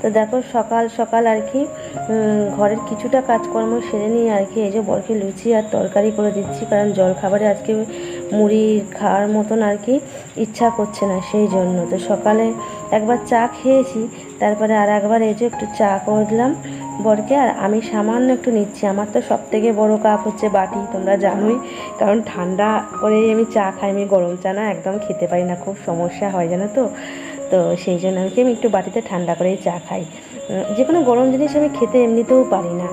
তো দেখো সকাল সকাল আর কি ঘরের কিছুটা কাজকর্ম সেরে নিয়ে আর কি এই যে বরকে লুচি আর তরকারি করে দিচ্ছি, কারণ জল খাবারে আজকে মুড়ি খাওয়ার মতন আর কি ইচ্ছা করছে না সেই জন্য। তো সকালে একবার চা খেয়েছি, তারপরে আর একবার এই যে একটু চা করে দিলাম বরকে, আর আমি সামান্য একটু নিচ্ছি। আমার তো সব থেকে বড়ো কাপ হচ্ছে বাটি, তোমরা জানোই, কারণ ঠান্ডা করেই আমি চা খাই, আমি গরম চা না একদম খেতে পারি না, খুব সমস্যা হয়, জানো তো? তো সেই জন্য আর কি, আমি একটু বাটিতে ঠান্ডা করেই চা খাই। যে কোনো গরম জিনিস আমি খেতে এমনিতেও পারি না।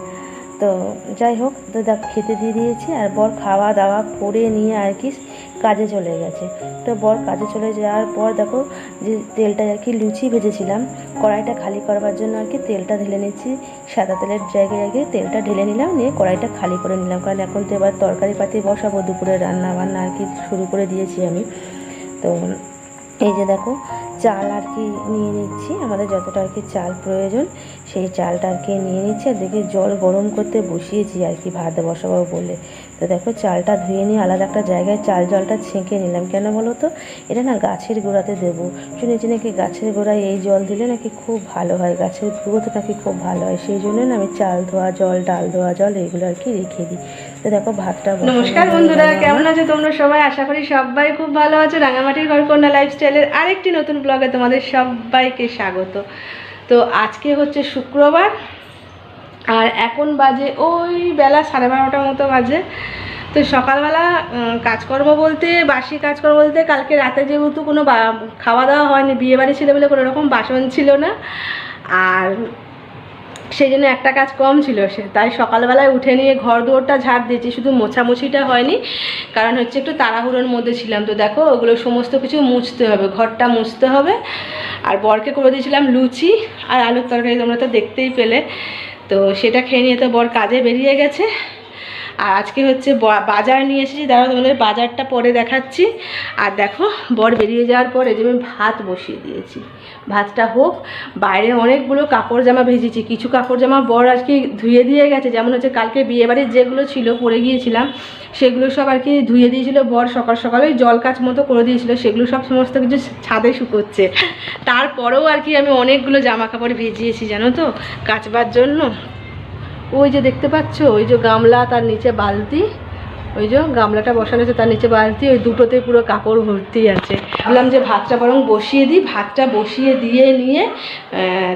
তো যাই হোক, তো দেখ, খেতে দিয়ে দিয়েছি, আর বর খাওয়া দাওয়া করে নিয়ে আর কি কাজে চলে গেছে। তো বর কাজে চলে যাওয়ার পর দেখো, যে তেলটা আর কি লুচি ভেজেছিলাম, কড়াইটা খালি করবার জন্য আর কি তেলটা ঢেলে নিচ্ছি, সাদা তেলের জায়গায় আগে তেলটা ঢেলে নিলাম, নিয়ে কড়াইটা খালি করে নিলাম, কারণ এখন তো এবার তরকারি পাতি বসাবো, দুপুরে রান্না বান্না আর কি শুরু করে দিয়েছি আমি। তো এই যে দেখো চাল আর কি নিয়ে নিচ্ছি। আমাদের যতটা আর কি চাল প্রয়োজন সেই চালটা আর কি নিয়ে নিচ্ছি। আর দেখি জল গরম করতে বসিয়েছি আর কি ভাত বসাবো বলে। তো দেখো চালটা ধুয়ে নিয়ে আলাদা একটা জায়গায় চাল জলটা ছেঁকে নিলাম। কেন বলো তো? এটা না গাছের গোড়াতে দেবো। শুনেছি নাকি গাছের গোড়ায় এই জল দিলে নাকি খুব ভালো হয় গাছের গ্রোথ নাকি খুব ভালো হয়। সেই জন্য না আমি চাল ধোয়া জল ডাল ধোয়া জল এগুলো আর কি রেখে দিই। তো দেখো ভাতটা নমস্কার বন্ধুরা কেমন আছো তোমরা সবাই? আশা করি সবাই খুব ভালো আছো। রাঙামাটির ঘরকন্যা লাইফস্টাইলের আরেকটি নতুন ব্লগে তোমাদের সবাইকে স্বাগত। তো আজকে হচ্ছে শুক্রবার, আর এখন বাজে ওই বেলা সাড়ে বারোটার মতো বাজে। তো সকালবেলা কাজকর্ম বলতে, বাসি কাজকর্ম বলতে কালকে রাতে যেহেতু কোনো খাওয়া দাওয়া হয়নি, বিয়েবাড়ি ছিল বলে কোনো রকম বাসন ছিল না। আর সেই জন্য একটা কাজ কম ছিল সে। তাই সকালবেলায় উঠে নিয়ে ঘর দুয়ারটা ঝাড় দিয়েছি, শুধু মোছামুছিটা হয়নি, কারণ হচ্ছে একটু তাড়াহুড়োর মধ্যে ছিলাম। তো দেখো, ওগুলো সমস্ত কিছু মুছতে হবে, ঘরটা মুছতে হবে। আর বরকে করে দিয়েছিলাম লুচি আর আলুর তরকারি, তোমরা তো দেখতেই পেলে। তো সেটা খেয়ে নিয়ে তো বর কাজে বেরিয়ে গেছে। আর আজকে হচ্ছে বাজার নিয়ে এসেছি। দাঁড়াও, তোমাদের বাজারটা পরে দেখাচ্ছি। আর দেখো, বর বেরিয়ে যাওয়ার পরে যে আমি ভাত বসিয়ে দিয়েছি। ভাতটা হোক, বাইরে অনেকগুলো কাপড় জামা ভেজেছি। কিছু কাপড় জামা বর আজকে ধুয়ে দিয়ে গেছে। যেমন হচ্ছে কালকে বিয়েবাড়ির যেগুলো ছিল, পরে গিয়েছিলাম, সেগুলো সব আর কি ধুয়ে দিয়েছিল। বর সকাল সকালে জল কাচ মতো করে দিয়েছিল। সেগুলো সব সমস্ত কিছু ছাদে শুকোচ্ছে। তারপরেও আর কি আমি অনেকগুলো জামা কাপড় ভেজিয়েছি, জানো তো? কাচবার জন্য। ওই যে দেখতে পাচ্ছ ওই যে গামলা তার নিচে বালতি। ওই যে গামলাটা বসানো আছে, তার নিচে বালতি ওই দুটোতে পুরো কাপড় ভর্তি আছে। ভাবলাম যে ভাতটা বরং বসিয়ে দিই, ভাতটা বসিয়ে দিয়ে নিয়ে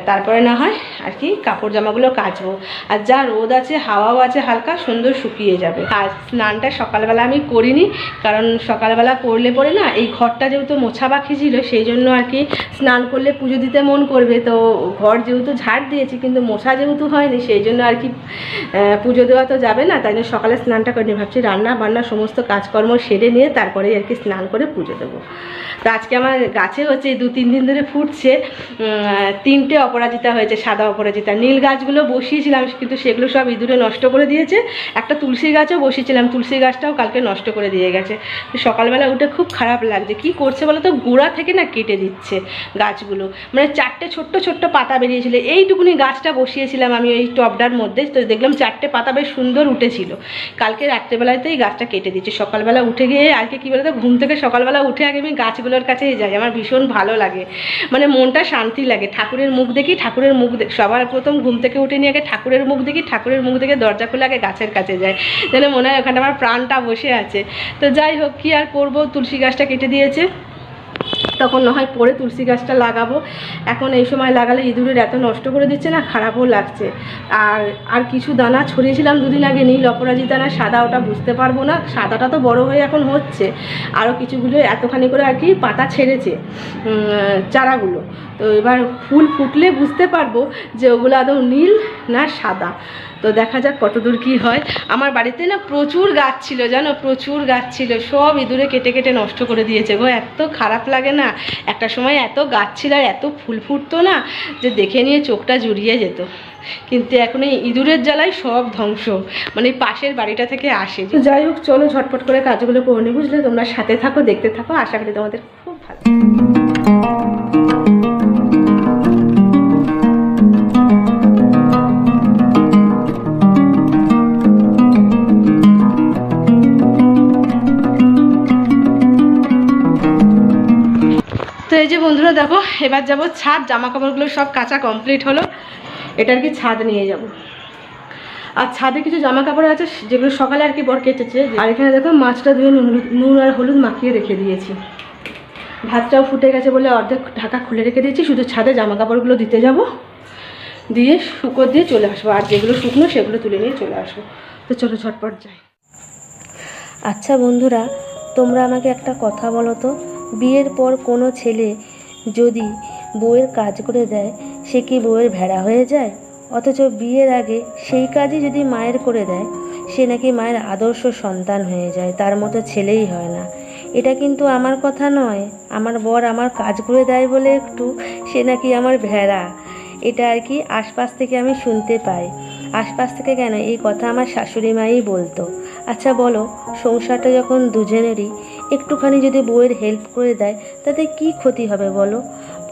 তারপরে না হয় আর কি কাপড় জামাগুলো কাচবো। আর যা রোদ আছে, হাওয়াও আছে, হালকা সুন্দর শুকিয়ে যাবে। আর স্নানটা সকালবেলা আমি করিনি, কারণ সকালবেলা করলে পরে না এই ঘরটা যেহেতু মোছা বাকি ছিল, সেই জন্য আর কি স্নান করলে পুজো দিতে মন করবে। তো ঘর যেহেতু ঝাড় দিয়েছি, কিন্তু মোছা যেহেতু হয়নি, সেই জন্য আর কি পুজো দেওয়া তো যাবে না, তাই জন্য সকালে স্নানটা করিনি। ভাবছি রান্না বান্না সমস্ত কাজকর্ম সেরে নিয়ে তারপরে আর কি স্নান করে পুজো দেবো। তো আজকে আমার গাছে হচ্ছে দু তিন দিন ধরে ফুটছে তিনটে অপরাজিতা হয়েছে, সাদা অপরাজিতা। নীল গাছগুলো বসিয়েছিলাম, কিন্তু সেগুলো সব ইঁদুরে নষ্ট করে দিয়েছে। একটা তুলসী গাছও বসিয়েছিলাম, তুলসী গাছটাও কালকে নষ্ট করে দিয়ে গেছে। তো সকালবেলা উঠে খুব খারাপ লাগছে। কি করছে বলো তো গোড়া থেকে না কেটে দিচ্ছে গাছগুলো। মানে চারটে ছোট্ট ছোট্ট পাতা বেরিয়েছিল। এইটুকুনি গাছটা বসিয়েছিলাম আমি ওই টবডার মধ্যে। তো দেখলাম চারটে পাতা বেশ সুন্দর উঠেছিল। কালকে রাত্রেবেলাতেই গাছটা কেটে দিচ্ছি সকালবেলা উঠে গিয়ে আজকে কী বলতো, ঘুম থেকে সকালবেলা উঠে আগে আমি গাছগুলোর কাছে যাই, আমার ভীষণ ভালো লাগে। মানে মনটা শান্তি লাগে, ঠাকুরের মুখ দেখি, ঠাকুরের মুখ সবার প্রথম ঘুম থেকে উঠে নিয়ে আগে ঠাকুরের মুখ দেখি, ঠাকুরের মুখ দেখে দরজা খুলে আগে গাছের কাছে যায় যেন মনে হয় ওখানে আমার প্রাণটা বসে আছে। তো যাই হোক, কী আর করব? তুলসী গাছটা কেটে দিয়েছে। তখন না হয় পরে তুলসী গাছটা লাগাবো। এখন এই সময় লাগালে ইঁদুরের এত নষ্ট করে দিচ্ছে না, খারাপও লাগছে। আর আর কিছু দানা ছড়িয়েছিলাম দুদিন আগে নীল অপরাজিত দানা সাদা ওটা বুঝতে পারব না, সাদাটা তো বড় হয়ে এখন হচ্ছে। আরও কিছুগুলো এতখানি করে আর কি পাতা ছেড়েছে চারাগুলো। তো এবার ফুল ফুটলে বুঝতে পারব যে ওগুলো আদৌ নীল না সাদা। তো দেখা যাক কতদূর কি হয়। আমার বাড়িতে না প্রচুর গাছ ছিল, জানো? প্রচুর গাছ ছিল। সব ইঁদুরে কেটে কেটে নষ্ট করে দিয়েছে গো। এত খারাপ লাগে না। একটা সময় এত গাছ ছিল আর এত ফুল ফুটতো না যে দেখে নিয়ে চোখটা জুড়িয়ে যেত। কিন্তু এখন এই ইঁদুরের জ্বালায় সব ধ্বংস। মানে পাশের বাড়িটা থেকে আসে। যাই হোক, চলো ঝটপট করে কাজগুলো করে বুঝলে? তোমরা সাথে থাকো, দেখতে থাকো। আশা করি তোমাদের খুব ভালো দেখো, এবার যাব ছাদ জামা কাপড়গুলো সব কাঁচা কমপ্লিট হলো। এটা আর কি ছাদ নিয়ে যাব। আর ছাদে কিছু জামা কাপড় আছে, যেগুলো সকালে আর কি বর কেটেছে। আর এখানে দেখো, মাছটা ধুয়ে নুন নুন আর হলুদ মাখিয়ে রেখে দিয়েছি। ভাতটাও ফুটে গেছে বলে অর্ধেক ঢাকা খুলে রেখে দিয়েছি, শুধু ছাদে জামা কাপড়গুলো দিতে যাব। দিয়ে শুকো দিয়ে চলে আসব, আর যেগুলো শুকনো সেগুলো তুলে নিয়ে চলে আসব। তো চলো ঝটপট যাই। আচ্ছা বন্ধুরা, তোমরা আমাকে একটা কথা বলো তো? বিয়ের পর কোনো ছেলে যদি বউয়ের কাজ করে দেয়, সে কি বউয়ের ভেড়া হয়ে যায়? অথচ বিয়ের আগে সেই কাজই যদি মায়ের করে দেয়, সে নাকি মায়ের আদর্শ সন্তান হয়ে যায়, তার মতো ছেলেই হয় না। এটা কিন্তু আমার কথা নয়। আমার বর আমার কাজ করে দেয় বলে একটু, সে নাকি আমার ভেড়া। এটা আর কি আশপাশ থেকে আমি শুনতে পাই। আশপাশ থেকে কেন? এই কথা আমার শাশুড়ি মাই বলতো। আচ্ছা বলো, সংসারটা যখন দুজনেরই একটুখানি যদি বউয়ের হেল্প করে দেয়, তাতে কি ক্ষতি হবে বলো?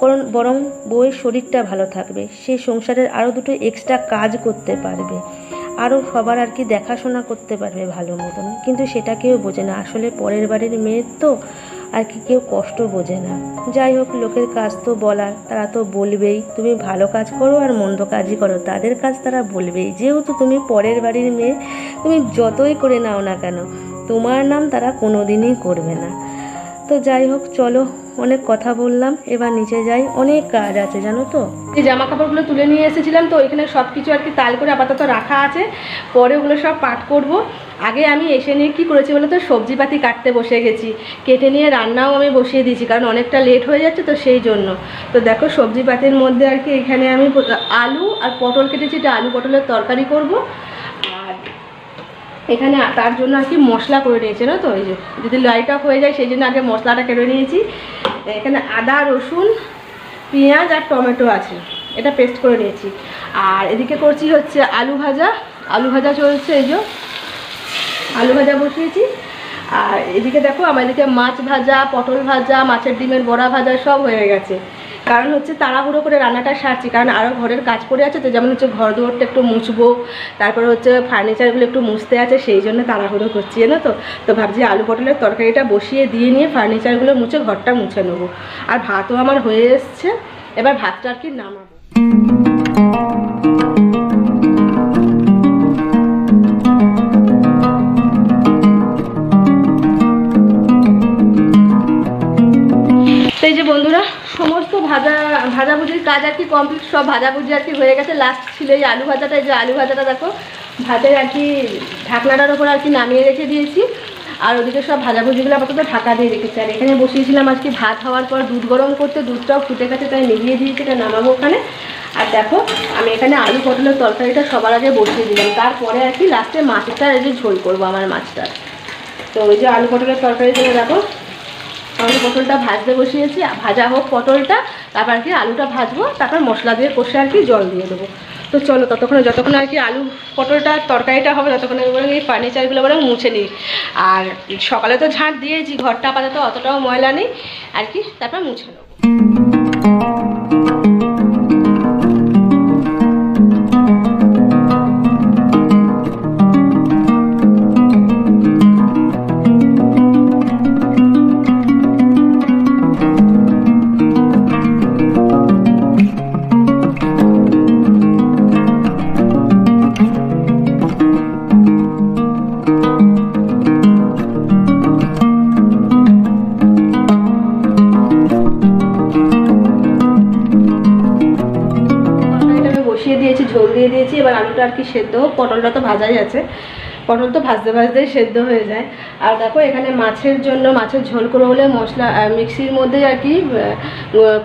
কারণ বরং বউয়ের শরীরটা ভালো থাকবে, সে সংসারের আরও দুটো এক্সট্রা কাজ করতে পারবে। আরও সবার আর কি দেখাশোনা করতে পারবে ভালো মতন। কিন্তু সেটা কেউ বোঝে না। আসলে পরের বাড়ির মেয়ের তো আর কি কেউ কষ্ট বোঝে না। যাই হোক, লোকের কাজ তো বলার, তারা তো বলবেই। তুমি ভালো কাজ করো আর মন্দ কাজই করো। তাদের কাজ তারা বলবেই। যেহেতু তুমি পরের বাড়ির মেয়ে, তুমি যতই করে নাও না কেন তোমার নাম তারা কোনো দিনই করবে না। তো যাই হোক, চলো, অনেক কথা বললাম। এবার নিচে যাই। অনেক কাজ আছে, জানো তো? এই জামা কাপড়গুলো তুলে নিয়ে এসেছিলাম তো এখানে সব কিছু আর কি তাল করে আপাতত রাখা আছে। পরে ওগুলো সব পাট করব। আগে আমি এসে নিয়ে কী করেছি বলে তো, সবজিপাতি কাটতে বসে গেছি। কেটে নিয়ে রান্নাও আমি বসিয়ে দিয়েছি, কারণ অনেকটা লেট হয়ে যাচ্ছে তো সেই জন্য। তো দেখো, সবজিপাতির মধ্যে আর কি এখানে আমি আলু আর পটল কেটেছি, এটা আলু পটলের তরকারি করব। এখানে তার জন্য আর কি মশলা করে নিয়েছে না তো? এই যে, যদি লাইট অফ হয়ে যায়, সেই জন্য আগে মশলাটা কেটে নিয়েছি। এখানে আদা, রসুন, পেঁয়াজ আর টমেটো আছে। এটা পেস্ট করে নিয়েছি। আর এদিকে করছি হচ্ছে আলু ভাজা। আলু ভাজা চলছে, এই যে। আলু ভাজা বসিয়েছি। আর এদিকে দেখো আমার এদিকে মাছ ভাজা, পটল ভাজা, মাছের ডিমের বড়া ভাজা সব হয়ে গেছে। কারণ হচ্ছে তাড়াহুড়ো করে রান্নাটা সারছি, কারণ আরও ঘরের কাজ পড়ে আছে তো যেমন হচ্ছে ঘর দুয়ারটা একটু মুছবো, তারপরে হচ্ছে ফার্নিচারগুলো একটু মুছতে আছে, সেই জন্য তাড়াহুড়ো করছি না তো? তো ভাবছি আলু পটলের তরকারিটা বসিয়ে দিয়ে নিয়ে ফার্নিচারগুলো মুছে ঘরটা মুছে নেব। আর ভাতও আমার হয়ে এসছে, এবার ভাতটা আর কি নামাবো। এই যে সমস্ত ভাজা, ভাজাভুজির কাজ আর কি কমপ্লিট সব ভাজাভুজি আর কি হয়ে গেছে। লাস্ট ছিল এই আলু ভাজাটা। এই যে আলু ভাজাটা দেখো, ভাতের আর কি ঢাকনাটার ওপর আর কি নামিয়ে রেখে দিয়েছি। আর ওদিকে সব ভাজাভুজিগুলো আপাতত ঢাকা দিয়ে রেখেছি। আর এখানে বসিয়েছিলাম আর কি ভাত হওয়ার পর দুধ গরম করতে। দুধটাও ফুটে গেছে, তাই নিভিয়ে দিয়েছি, এটা নামাবো ওখানে। আর দেখো, আমি এখানে আলু পটলের তরকারিটা সবার আগে বসিয়ে দিলাম। তারপরে আর কি লাস্টে মাছটা এই যে ঝোল করব, আমার মাছটা। তো ওই যে আলু পটলের তরকারি দেখো আমি পটলটা ভাজতে বসিয়েছি, ভাজা হোক পটলটা, তারপর আর কি আলুটা ভাজবো, তারপর মশলা দিয়ে কষে আর কি জল দিয়ে দেবো। তো চলো, ততক্ষণে যতক্ষণ আর কি আলু পটলটা তরকারিটা হবে, ততক্ষণে বরং এই ফার্নিচারগুলো বরং মুছে নিই। আর সকালে তো ঝাঁট দিয়েছি, ঘরটা আপাতত অতটাও ময়লা নেই, আর কি তারপর মুছে নেব। আলুটা আর কি সেদ্ধ, পটলটা তো ভাজাই আছে। পটল তো ভাজতে ভাজতেই সেদ্ধ হয়ে যায়। আর দেখো, এখানে মাছের জন্য মাছের ঝোল করে হলে মশলা মিক্সির মধ্যে আর কি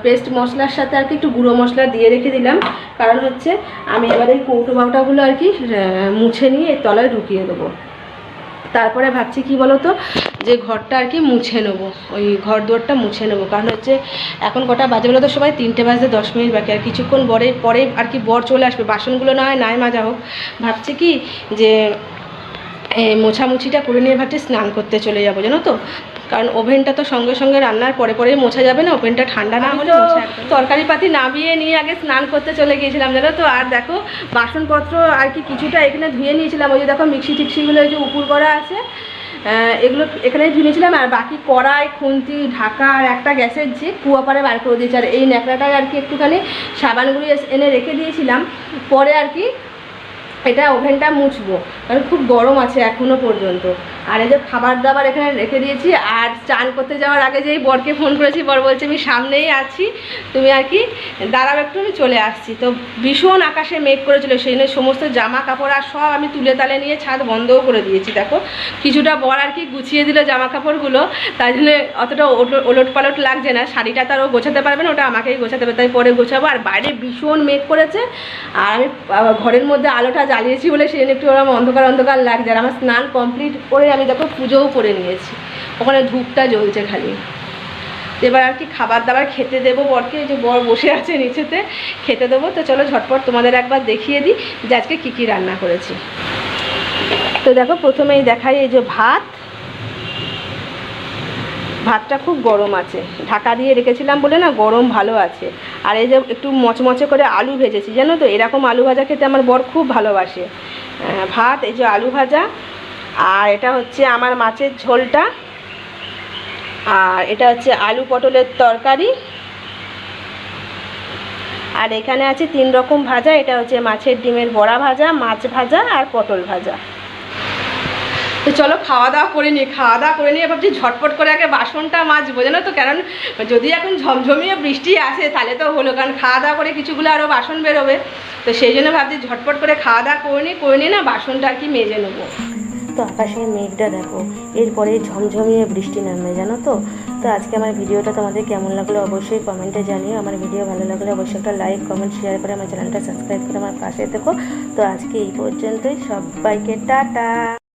পেস্ট মশলার সাথে আর কি একটু গুঁড়ো মশলা দিয়ে রেখে দিলাম। কারণ হচ্ছে, আমি এবার এই কৌটো বাউটাগুলো আর কি মুছে নিয়ে তলায় ঢুকিয়ে দেবো। তারপরে ভাবছি কি বলো তো যে ঘরটা আর কি মুছে নেব। ওই ঘর দুয়ারটা মুছে নেব। কারণ হচ্ছে এখন কটা বাজে বলো তো সবাই তিনটে বাজতে দশ মিনিট বাকি। আর কিছুক্ষণ বরের পরে আর কি বর চলে আসবে। বাসনগুলো না হয় নাই মাজা হোক। ভাবছি কি যে মোছামুছিটা করে নিয়ে ভাবছি স্নান করতে চলে যাব, জানো তো? কারণ ওভেনটা তো সঙ্গে সঙ্গে রান্নার পরে পরেই মোছা যাবে না ওভেনটা ঠান্ডা না হলে তরকারি পাতি নামিয়ে নিয়ে আগে স্নান করতে চলে গিয়েছিলাম জানো তো? আর দেখো বাসনপত্র আর কি কিছুটা এখানে ধুয়ে নিয়েছিলাম ওই যে দেখো মিক্সি টিক্সিগুলো ওই যে উপুর করা আছে এগুলো এখানে ধুয়েছিলাম আর বাকি কড়াই খুন্তি ঢাকা আর একটা গ্যাসের যে কুয়াপাড়ে বার করে দিয়েছি আর এই ন্যাকড়াটায় আর কি একটুখানি সাবানগুলি এনে রেখে দিয়েছিলাম পরে আর কি এটা ওভেনটা মুছবো কারণ খুব গরম আছে এখনও পর্যন্ত। আর এই যে খাবার দাবার এখানে রেখে দিয়েছি, আর চান করতে যাওয়ার আগে যেই বরকে ফোন করেছি, বর বলছে, আমি সামনেই আছি, তুমি আর কি দাঁড়াও একটু, আমি চলে আসছি। তো ভীষণ আকাশে মেঘ করেছিল, সেই জন্য সমস্ত জামা কাপড় আর সব আমি তুলে তালে নিয়ে ছাদ বন্ধও করে দিয়েছি, দেখো। কিছুটা বর আর কি গুছিয়ে দিল জামা কাপড়গুলো তাই জন্য অতটা ওলট- পালট লাগছে না। শাড়িটা তার ও গোছাতে পারবে না, ওটা আমাকেই গোছাতে হবে, তাই পরে গোছাবো। আর বাইরে ভীষণ মেঘ করেছে, আর আমি ঘরের মধ্যে আলোটা জ্বালিয়েছি বলে সেই জন্য একটু ওরকম অন্ধকার অন্ধকার লাগছে। আর আমার স্নান কমপ্লিট করে আমি দেখো পুজোও করে নিয়েছি। ওখানে ধূপটা জ্বলছে খালি। এবার আর কি খাবার দাবার খেতে দেবো বরকে, এই যে বর বসে আছে নিচেতে, খেতে দেবো। তো চলো ঝটপট তোমাদের একবার দেখিয়ে দিই যে আজকে কী কী রান্না করেছি। তো দেখো প্রথমেই দেখাই এই যে ভাত। ভাতটা খুব গরম আছে। ঢাকা দিয়ে রেখেছিলাম বলে না গরম ভালো আছে। আর এই যে একটু মচমচে করে আলু ভেজেছি, জানো তো? এরকম আলু ভাজা খেতে আমার বর খুব ভালোবাসে। ভাত, এই যে আলু ভাজা আর এটা হচ্ছে আমার মাছের ঝোলটা। আর এটা হচ্ছে আলু পটলের তরকারি। আর এখানে আছে তিন রকম ভাজা, এটা হচ্ছে মাছের ডিমের বড়া ভাজা, মাছ ভাজা আর পটল ভাজা। তো চলো খাওয়া দাওয়া করে নিই খাওয়া দাওয়া করে নিয়ে ভাবছি ঝটপট করে আগে বাসনটা মাজবো, জানো তো? কারণ যদি এখন ঝমঝমিয়ে বৃষ্টি আসে, তাহলে তো হলো, কারণ খাওয়া দাওয়া করে কিছুগুলো আরও বাসন বেরোবে। তো সেই জন্য ভাবছি ঝটপট করে খাওয়া দাওয়া করে নিই করে নিই না বাসনটা আর কি মেজে নেব। তো আকাশের মেঘটা দেখো। এরপরে ঝমঝমিয়ে বৃষ্টি নামবে, জানো তো? তো আজকে আমার ভিডিওটা তোমাদের কেমন লাগল অবশ্যই কমেন্টে জানিও। আমার ভিডিও ভালো লাগলে অবশ্যই একটা লাইক কমেন্ট শেয়ার করে আমার চ্যানেলটা সাবস্ক্রাইব করে আমার পাশে দেখো তো আজকে এই পর্যন্তই, সবাইকে টাটা!